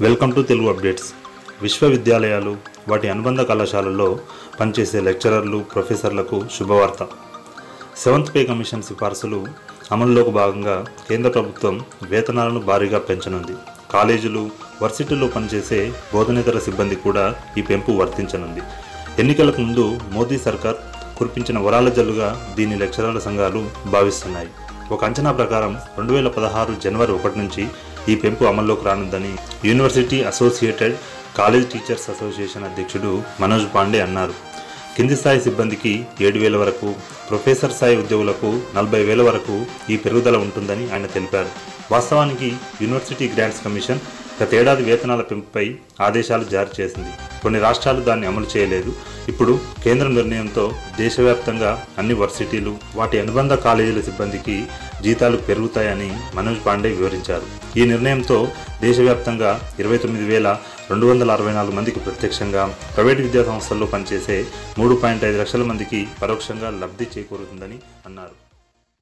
Welcome to Telugu updates. విశ్వవిద్యాలయాలు వాటి అనుబంధ కళాశాలల్లో పనిచేసే లెక్చరర్లు ప్రొఫెసర్లకు శుభవార్త. సెవెంత్ పే కమిషన్ సిఫార్సులు అమలులోకి భాగంగా కేంద్ర ప్రభుత్వం వేతనాలను భారీగా పెంచనుంది. కాలేజీలు వర్సిటీల్లో పనిచేసే బోధనేతర సిబ్బంది కూడా ఈ పెంపు వర్తించనుంది. ఎన్నికలకు ముందు మోదీ సర్కార్ కురిపించిన వరాల జల్లుగా దీని లెక్చరర్ల సంఘాలు భావిస్తున్నాయి. ఒక అంచనా ప్రకారం రెండు వేల పదహారు జనవరి ఒకటి నుంచి ఈ పెంపు అమల్లోకి రానుందని university associated college teachers association అధ్యక్షుడు మనోజ్ పాండే అన్నారు. కింది స్థాయి సిబ్బందికి ఏడు వేల వరకు ప్రొఫెసర్ స్థాయి ఉద్యోగులకు నలభై వేల వరకు ఈ పెరుగుదల ఉంటుందని ఆయన తెలిపారు. వాస్తవానికి యూనివర్సిటీ గ్రాంట్స్ కమిషన్ గతేడాది వేతనాల పెంపుపై ఆదేశాలు జారీ చేసింది. కొన్ని రాష్ట్రాలు దాన్ని అమలు చేయలేదు. ఇప్పుడు కేంద్ర నిర్ణయంతో దేశవ్యాప్తంగా అన్ని వర్సిటీలు వాటి అనుబంధ కాలేజీల సిబ్బందికి జీతాలు పెరుగుతాయని మనోజ్ పాండే వివరించారు. ఈ నిర్ణయంతో దేశవ్యాప్తంగా ఇరవై తొమ్మిది వేల రెండు వందల అరవై నాలుగు మందికి ప్రత్యక్షంగా ప్రైవేటు విద్యా సంస్థల్లో పనిచేసే మూడు పాయింట్ ఐదు లక్షల మందికి పరోక్షంగా లబ్ధి చేకూరుతుందని అన్నారు.